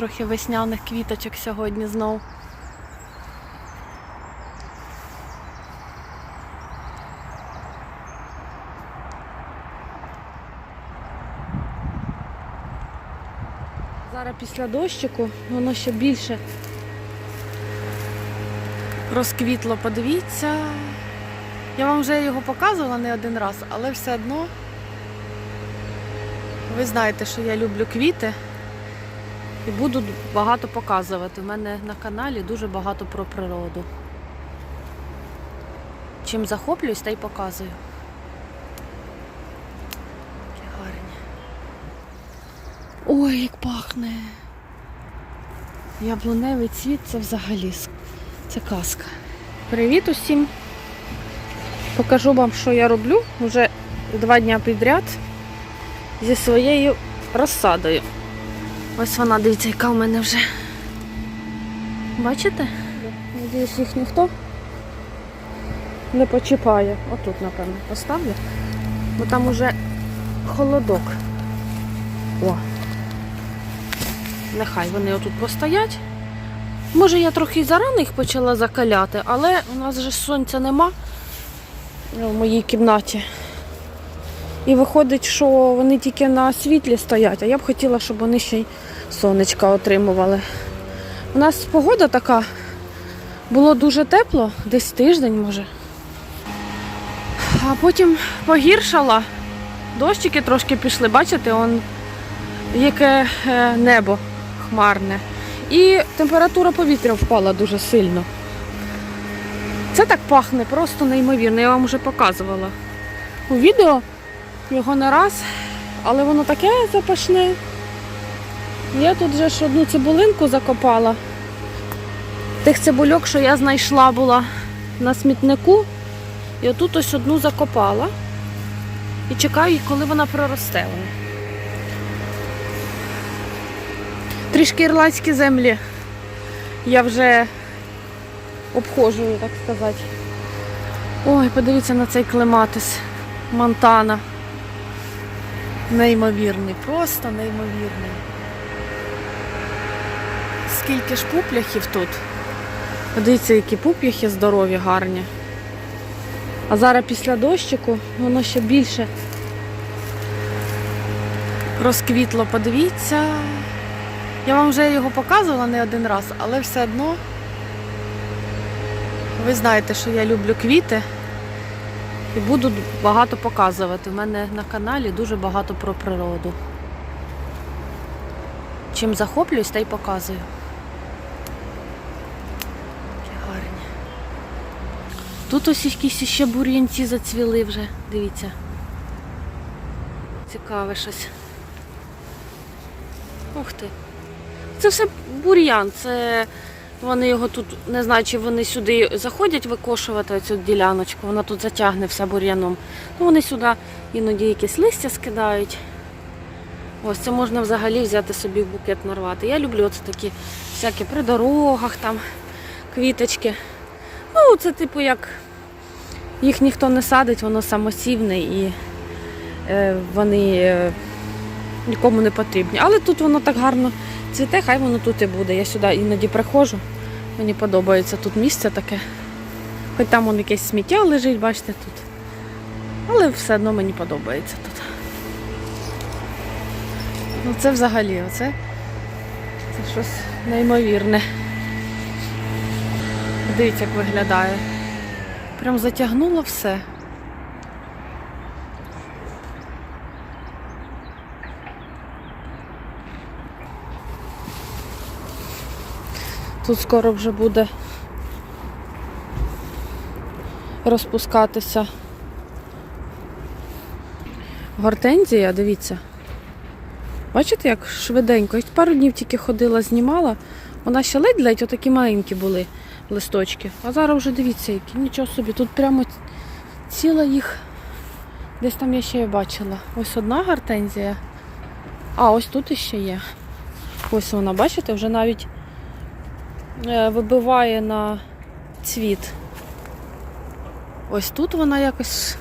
трохи весняних квіточок сьогодні знов. Зараз після дощику воно ще більше розквітло. Подивіться. Я вам вже його показувала не один раз, але все одно ви знаєте, що я люблю квіти і буду багато показувати. У мене на каналі дуже багато про природу. Чим захоплююсь, та й показую. Які гарні. Ой, як пахне. Яблуневий цвіт це взагалі це казка. Привіт усім! Покажу вам, що я роблю вже два дня підряд зі своєю розсадою. Ось вона, дивіться, яка в мене вже. Бачите? Надіюсь, їх ніхто не почіпає. Отут, напевно, поставлю. Бо там уже холодок. О. Нехай вони отут постоять. Може, я трохи зарано їх почала закаляти, але у нас же сонця нема в моїй кімнаті. І виходить, що вони тільки на світлі стоять, а я б хотіла, щоб вони ще й сонечка отримували. У нас погода така, було дуже тепло, десь тиждень може. А потім погіршала, дощики трошки пішли, бачите, он яке е, небо хмарне. І температура повітря впала дуже сильно. Це так пахне, просто неймовірно. Я вам вже показувала у відео його не раз, але воно таке запашне. Я тут вже ж одну цибулинку закопала. Тих цибульок, що я знайшла була на смітнику. І отут ось одну закопала. І чекаю, коли вона проросте. Трішки ірландські землі я вже обходжу, так сказати. Ой, подивіться на цей клематис Монтана. Неймовірний, просто неймовірний. Скільки ж пупляхів тут. Подивіться, які пуп'яхи здорові, гарні. А зараз після дощику воно ще більше розквітло, подивіться. Я вам вже його показувала не один раз, але все одно ви знаєте, що я люблю квіти і буду багато показувати. У мене на каналі дуже багато про природу. Чим захоплююсь, та й показую. Які гарні. Тут ось якісь ще бур'янці зацвіли вже, дивіться. Цікаве щось. Ух ти. Це все бур'ян, це вони його тут, не знаю, чи вони сюди заходять викошувати цю діляночку, вона тут затягне все бур'яном. Ну, вони сюди іноді якісь листя скидають. Ось це можна взагалі взяти собі в букет нарвати. Я люблю оце такі всякі при дорогах, там квіточки. Ну, це типу як їх ніхто не садить, воно самосівне і е, вони е, нікому не потрібні. Але тут воно так гарно цвіте, хай воно тут і буде. Я сюди іноді приходжу. Мені подобається тут місце таке. Хоч там вон якесь сміття лежить, бачите тут. Але все одно мені подобається тут. Ну це взагалі, оце це щось неймовірне. Дивіться, як виглядає. Прям затягнуло все. Тут скоро вже буде розпускатися гортензія, дивіться. Бачите, як швиденько. Я пару днів тільки ходила, знімала. Вона ще ледь-ледь, отакі маленькі були листочки. А зараз вже дивіться, які. Нічого собі. Тут прямо ціла їх. Десь там я ще бачила. Ось одна гортензія. А, ось тут іще є. Ось вона, бачите, вже навіть вибиває на цвіт. Ось тут вона якось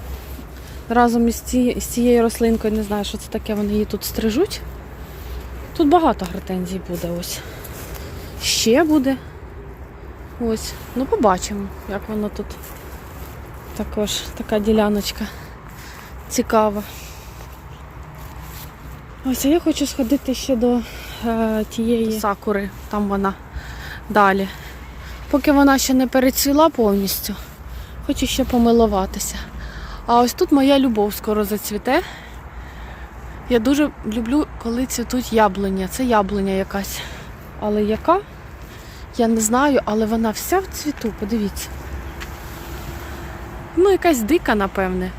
разом із, ці, цією рослинкою, не знаю, що це таке, вони її тут стрижуть. Тут багато гортензій буде ось. Ще буде. Ось. Ну, побачимо, як воно тут. Також така діляночка цікава. Ось, а я хочу сходити ще до е, тієї сакури, там вона далі. Поки вона ще не перецвіла повністю, хочу ще помилуватися. А ось тут моя любов скоро зацвіте. Я дуже люблю, коли цвітуть яблуня. Це яблуня якась. Але яка? Я не знаю, але вона вся в цвіту, подивіться. Ну, якась дика, напевне.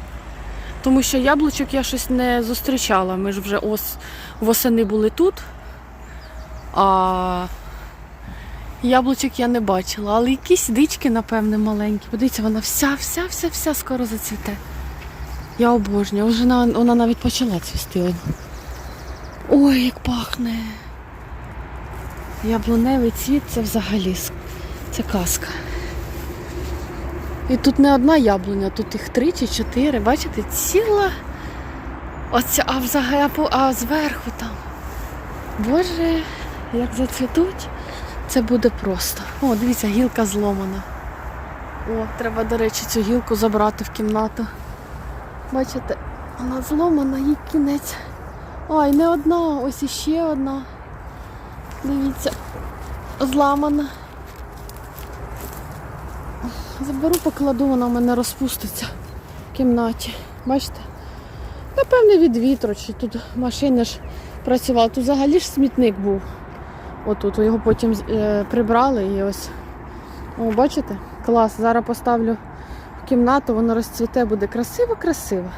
Тому що яблучок я щось не зустрічала. Ми ж вже ос... восени були тут. А яблучок я не бачила. Але якісь дички, напевне, маленькі. Подивіться, вона вся, вся, вся, вся скоро зацвіте. Я обожнюю. Вже вона, вона навіть почала цвісти. Ой, як пахне. Яблуневий цвіт це взагалі це казка. І тут не одна яблуня, тут їх три чи чотири. Бачите, ціла. Оця, а взагалі, а зверху там. Боже, як зацвітуть, це буде просто. О, дивіться, гілка зломана. О, треба, до речі, цю гілку забрати в кімнату. Бачите, вона зломана, їй кінець. Ой, не одна, ось іще одна. Дивіться, зламана. Заберу, покладу, вона в мене розпуститься в кімнаті. Бачите? Напевне, від вітру, чи тут машини ж працювали. Тут взагалі ж смітник був. Отут його потім е, прибрали і ось. О, бачите? Клас. Зараз поставлю в кімнату, воно розцвіте, буде красиво-красиво.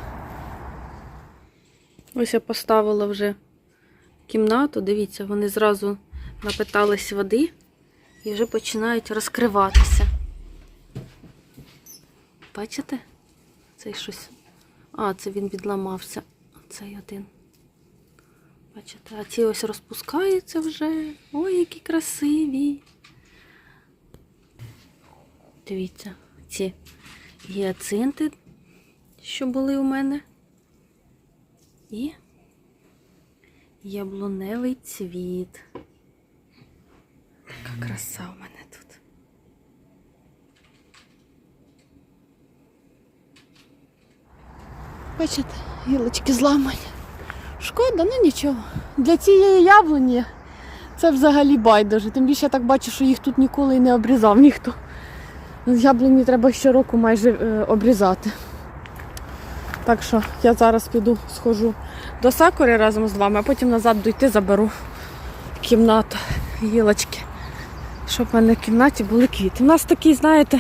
Ось я поставила вже кімнату. Дивіться, вони зразу напитались води і вже починають розкриватися. Бачите? Цей щось. А, це він відламався. Цей один. Бачите, а ці ось розпускаються вже. Ой, які красиві. Дивіться, ці гіацинти, що були у мене. І яблуневий цвіт. Яка краса у мене тут. Бачите, гілочки зламані. Шкода, ну нічого. Для цієї яблуні це взагалі байдуже. Тим більше я так бачу, що їх тут ніколи і не обрізав ніхто. Яблуні треба щороку майже е, обрізати. Так що я зараз піду, схожу до сакури разом з вами, а потім назад дойти заберу кімнату гілочки. Щоб в мене в кімнаті були квіти. У нас такий, знаєте,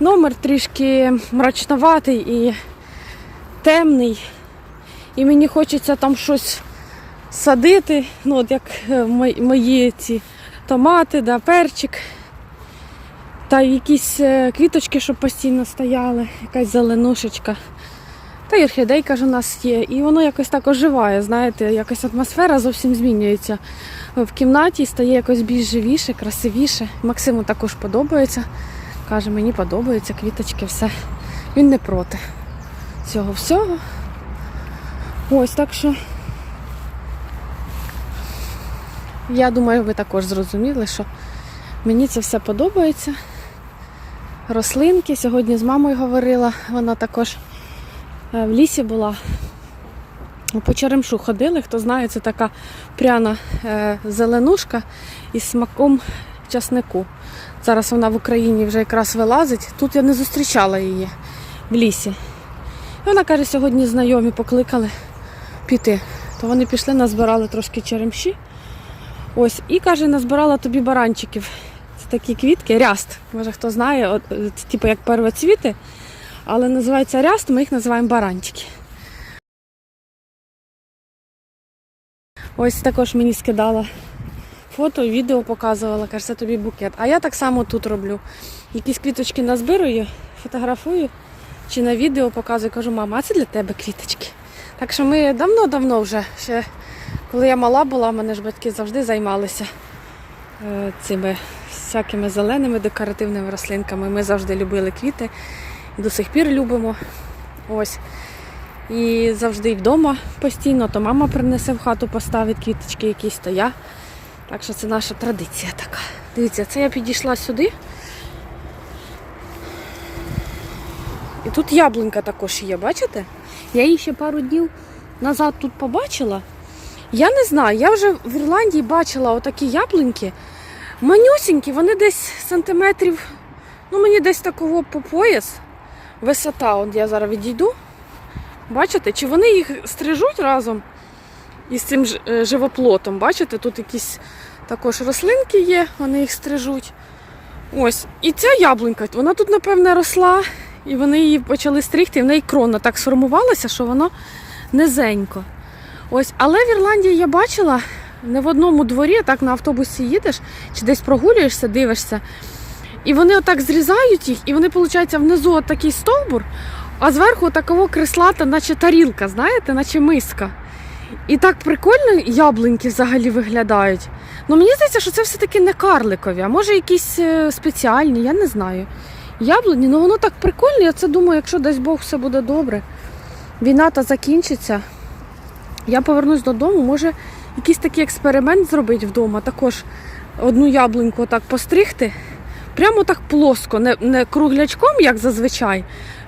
номер трішки мрачноватий і темний. І мені хочеться там щось садити, ну от як е, мої- ці томати, да, перчик. Та якісь е, квіточки, щоб постійно стояли, якась зеленушечка. Та й орхідейка ж у нас є. І воно якось так оживає, знаєте, якась атмосфера зовсім змінюється. В кімнаті стає якось більш живіше, красивіше. Максиму також подобається. Каже, мені подобаються квіточки, все. Він не проти цього всього. Ось так що. Я думаю, ви також зрозуміли, що мені це все подобається. Рослинки. Сьогодні з мамою говорила, вона також е, в лісі була. По черемшу ходили, хто знає, це така пряна е, зеленушка із смаком часнику. Зараз вона в Україні вже якраз вилазить. Тут я не зустрічала її в лісі. І вона каже, сьогодні знайомі покликали піти. То вони пішли, назбирали трошки черемші. Ось, і каже, назбирала тобі баранчиків. Це такі квітки, ряст. Може хто знає, от, е, типу як первоцвіти, але називається ряст, ми їх називаємо баранчики. Ось також мені скидала фото, відео показувала, каже, це тобі букет. А я так само тут роблю. Якісь квіточки назбирую, фотографую чи на відео показую, кажу, мама, а це для тебе квіточки. Так що ми давно-давно вже, ще коли я мала була, мене ж батьки завжди займалися е, цими всякими зеленими декоративними рослинками. Ми завжди любили квіти і до сих пір любимо. Ось. І завжди вдома постійно, то мама принесе в хату, поставить квіточки якісь, то я. Так що це наша традиція така. Дивіться, це я підійшла сюди. І тут яблунька також є, бачите? Я її ще пару днів назад тут побачила. Я не знаю, я вже в Ірландії бачила отакі яблуньки. Манюсінькі, вони десь сантиметрів, ну мені десь такого по пояс. Висота, от я зараз відійду. Бачите, чи вони їх стрижуть разом із цим е, живоплотом? Бачите, тут якісь також рослинки є, вони їх стрижуть. Ось. І ця яблунька, вона тут, напевне, росла, і вони її почали стригти, і в неї крона так сформувалася, що воно низенько. Ось, але в Ірландії я бачила не в одному дворі, так на автобусі їдеш, чи десь прогулюєшся, дивишся. І вони отак зрізають їх, і вони, виходить, внизу такий стовбур, а зверху такого креслата, наче тарілка, знаєте, наче миска. І так прикольно яблуньки взагалі виглядають. Ну мені здається, що це все-таки не карликові, а може якісь е, спеціальні, я не знаю. Яблуні, ну воно так прикольно, я це думаю, якщо дасть Бог все буде добре. Війна та закінчиться. Я повернусь додому, може якийсь такий експеримент зробити вдома, також одну яблуньку так постригти. Прямо так плоско, не, не круглячком, як зазвичай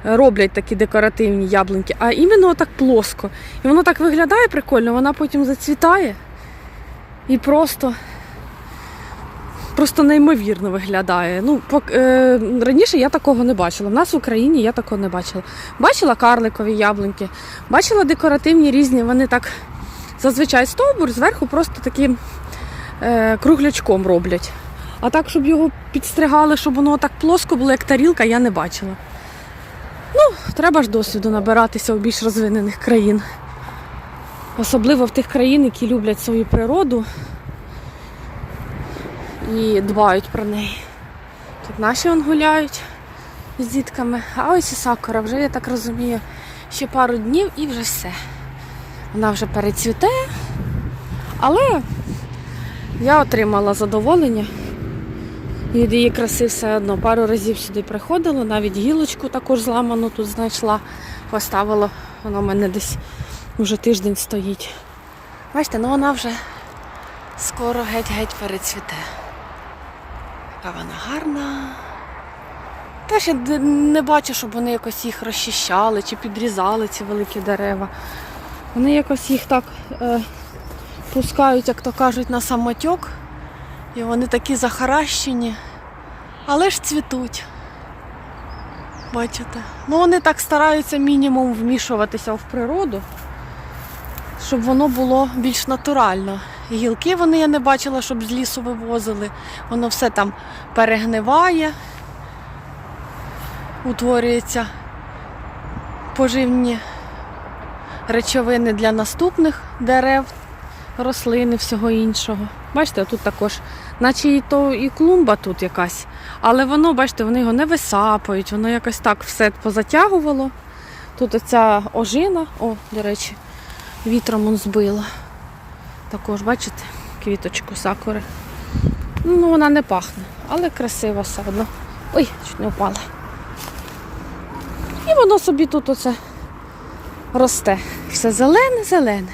е, роблять такі декоративні яблуньки, а іменно так плоско. І воно так виглядає прикольно, вона потім зацвітає і просто, просто неймовірно виглядає. Ну, пок- е, раніше я такого не бачила. В нас в Україні я такого не бачила. Бачила карликові яблуньки, бачила декоративні різні, вони так зазвичай стовбур зверху просто таким е, круглячком роблять. А так, щоб його підстригали, щоб воно так плоско було, як тарілка, я не бачила. Ну, треба ж досвіду набиратися у більш розвинених країн. Особливо в тих країн, які люблять свою природу і дбають про неї. Тут наші он гуляють з дітками, а ось і сакура, вже я так розумію, ще пару днів і вже все. Вона вже перецвіте, але я отримала задоволення від її краси все одно. Пару разів сюди приходила, навіть гілочку також зламану тут знайшла, поставила. Вона в мене десь вже тиждень стоїть. Бачите, ну вона вже скоро геть-геть перецвіте. Яка вона гарна. Ще д- не бачу, щоб вони якось їх розчищали чи підрізали ці великі дерева. Вони якось їх так е, пускають, як то кажуть, на самотьок. І вони такі захаращені, але ж цвітуть. Бачите? Ну вони так стараються мінімум вмішуватися в природу, щоб воно було більш натурально. Гілки вони я не бачила, щоб з лісу вивозили. Воно все там перегниває, утворюється поживні речовини для наступних дерев, рослин і всього іншого. Бачите, тут також, наче і то і клумба тут якась, але воно, бачите, вони його не висапують, воно якось так все позатягувало. Тут оця ожина, о, до речі, вітром он збила. Також, бачите, квіточку сакури. Ну, вона не пахне, але красива все одно. Ой, чуть не впала. І воно собі тут оце росте. Все зелене-зелене.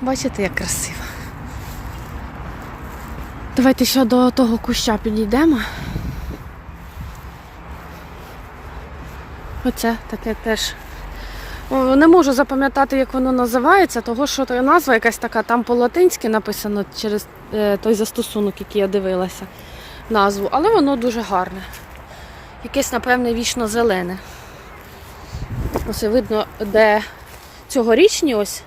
Бачите, як красиво. Давайте ще до того куща підійдемо. Оце таке теж. Не можу запам'ятати, як воно називається, того що назва якась така, там по-латинськи написано через е, той застосунок, який я дивилася назву, але воно дуже гарне. Якесь, напевне, вічно зелене. Ось видно, де цьогорічні ось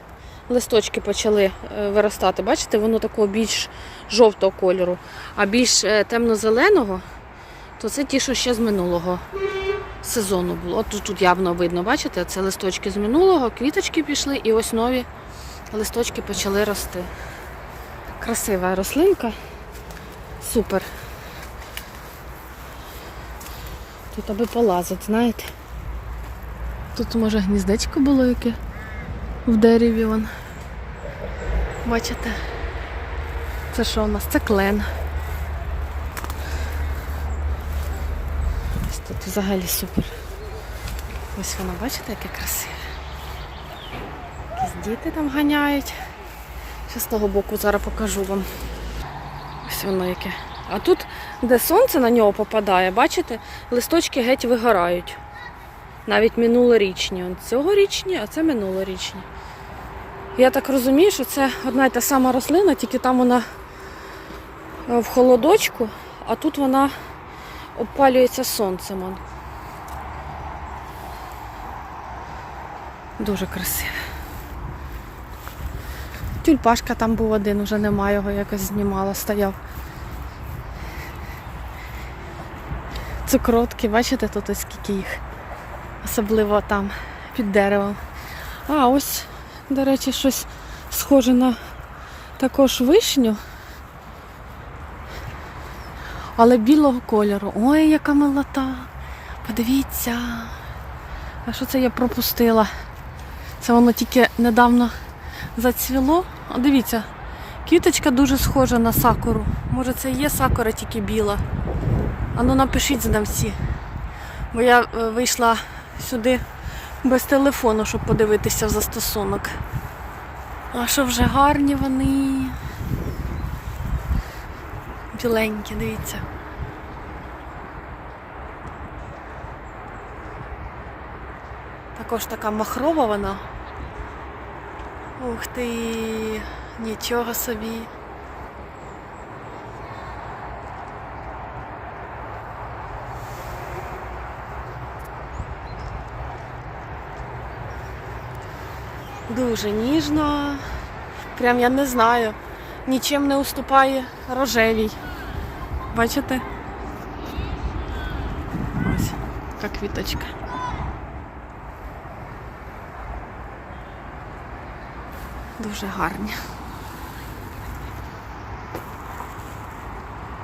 листочки почали е, виростати. Бачите, воно такого більш жовтого кольору, а більш е, темно-зеленого, то це ті, що ще з минулого сезону було. От тут, явно видно, бачите, це листочки з минулого, квіточки пішли і ось нові листочки почали рости. Красива рослинка. Супер. Тут аби полазить, знаєте. Тут може гніздечко було яке в дереві вон. Бачите? Це що у нас? Це клен. Ось тут взагалі супер. Ось воно, бачите, яке красиве. Якісь діти там ганяють. Ще з того боку зараз покажу вам. Ось воно яке. А тут, де сонце на нього попадає, бачите, листочки геть вигорають. Навіть минулорічні. Он цьогорічні, а це минулорічні. Я так розумію, що це одна й та сама рослина, тільки там вона е, в холодочку, а тут вона обпалюється сонцем. он. Дуже красиво. Тюльпашка там був один, уже нема його, якось знімала, стояв. Цукротки, бачите, тут ось скільки їх. Особливо там під деревом. А, ось, до речі, щось схоже на також вишню. Але білого кольору. Ой, яка милота. Подивіться. А що це я пропустила? Це воно тільки недавно зацвіло. А дивіться, квіточка дуже схожа на сакуру. Може це є сакура, тільки біла. Ану напишіть знавці. Бо я е, вийшла сюди без телефону, щоб подивитися в застосунок. А що вже гарні вони. Біленькі, дивіться. Також така махрова вона. Ух ти, нічого собі. Дуже ніжно. Прям я не знаю. Нічим не уступає рожевій. Бачите? Ось, така квіточка. Дуже гарні.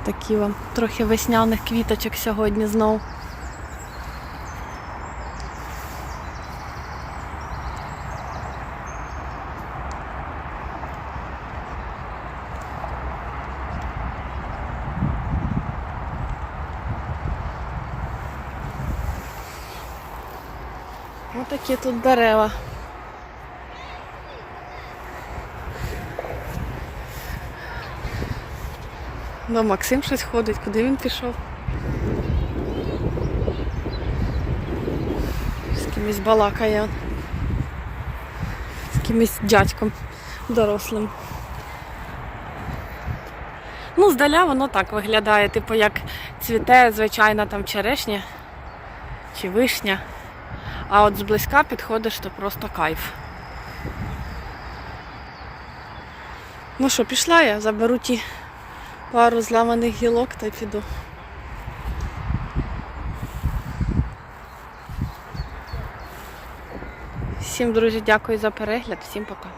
Такі вам трохи весняних квіточок сьогодні знов. Отакі тут дерева. Ну, Максим щось ходить, куди він пішов? З кимось балакає. З кимось дядьком дорослим. Ну, здаля воно так виглядає, типу як цвіте звичайна там черешня чи вишня. А от зблизька підходиш, то просто кайф. Ну що, пішла я, заберу ті пару зламаних гілок та й піду. Всім, друзі, дякую за перегляд, всім пока.